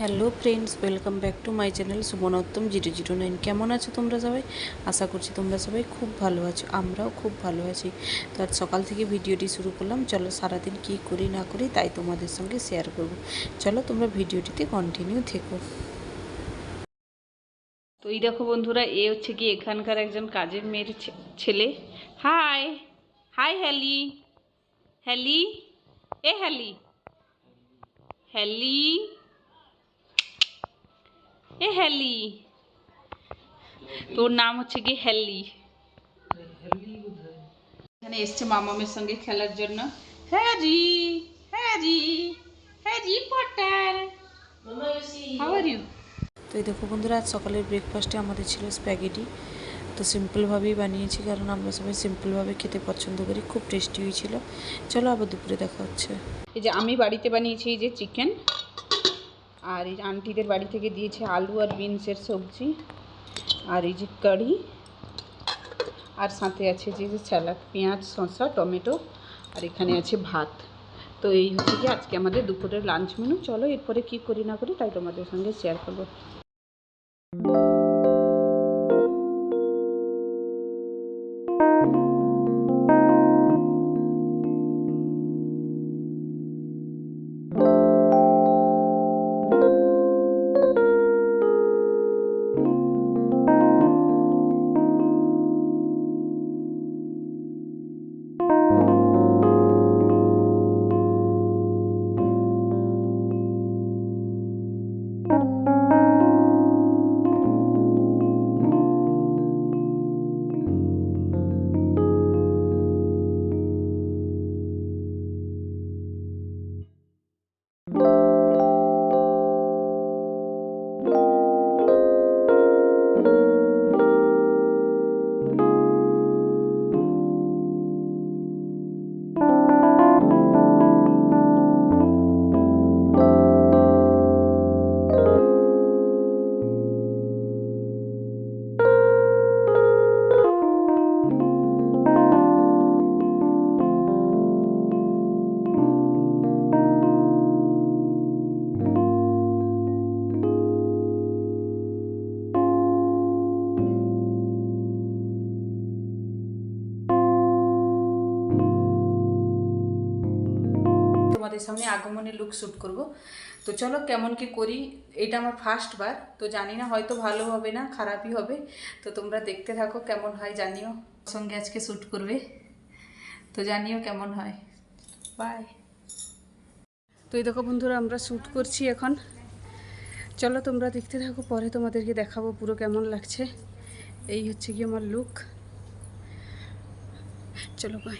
Hello friends welcome back to my channel Subarnottam zero zero nine কেমন আছো তোমরা সবাই? আশা করছি তোমরা সবাই খুব ভালো আছো, আমরাও খুব ভালো আছি। তো আজ সকাল থেকে ভিডিওটি শুরু করলাম। চলো সারাদিন কী করি না করি তাই তোমাদের সঙ্গে শেয়ার করব। চলো তোমরা ভিডিওটিতে কন্টিনিউ থেকো। তো এই দেখো বন্ধুরা, এ হচ্ছে কি এখানকার একজন কাজের মেয়ের ছেলে। হাই হাই হ্যালি হ্যালি এ হ্যালি হ্যালি এ হ্যালি তোর নাম হচ্ছে কি হ্যালি এখানে এসছে মামামের সঙ্গে খেলার জন্য। Harry Harry Harry Potter. How are you তো এই দেখো বন্ধুরা আজ সকালের ব্রেকফাস্টে আমাদের ছিল স্প্যাগেটি তো সিম্পলভাবেই বানিয়েছি কারণ আমরা সবাই সিম্পলভাবে খেতে পছন্দ করি খুব টেস্টি হয়েছিল চলো আবার দুপুরে দেখা হচ্ছে। এই যে আমি বাড়িতে বানিয়েছি এই যে চিকেন আর এই আন্টিদের বাড়ি থেকে দিয়েছে আলু আর বিনসের সবজি আর এই যে কারি আর সাথে আছে যে যে স্যালাড, পেঁয়াজ, শসা, টমেটো আর এখানে আছে ভাত। তো এই হচ্ছে কি আজকে আমাদের দুপুরের লাঞ্চ মেনু। চলো এরপরে কি করি না করি তাই তোমাদের সঙ্গে শেয়ার করব। তোমাদের সামনে আগমনের লুক শ্যুট করব। তো চলো কেমন কি করি, এটা আমার ফার্স্ট বার, তো জানি না হয়তো ভালো হবে না, খারাপই হবে। তো তোমরা দেখতে থাকো কেমন হয়, জানিও। সঙ্গে আজকে শ্যুট করবে, তো জানিও কেমন হয়। বাই তো এই দেখো বন্ধুরা, আমরা শ্যুট করছি এখন। চলো তোমরা দেখতে থাকো, পরে তোমাদেরকে দেখাবো পুরো কেমন লাগছে। এই হচ্ছে কি আমার লুক চলো বাই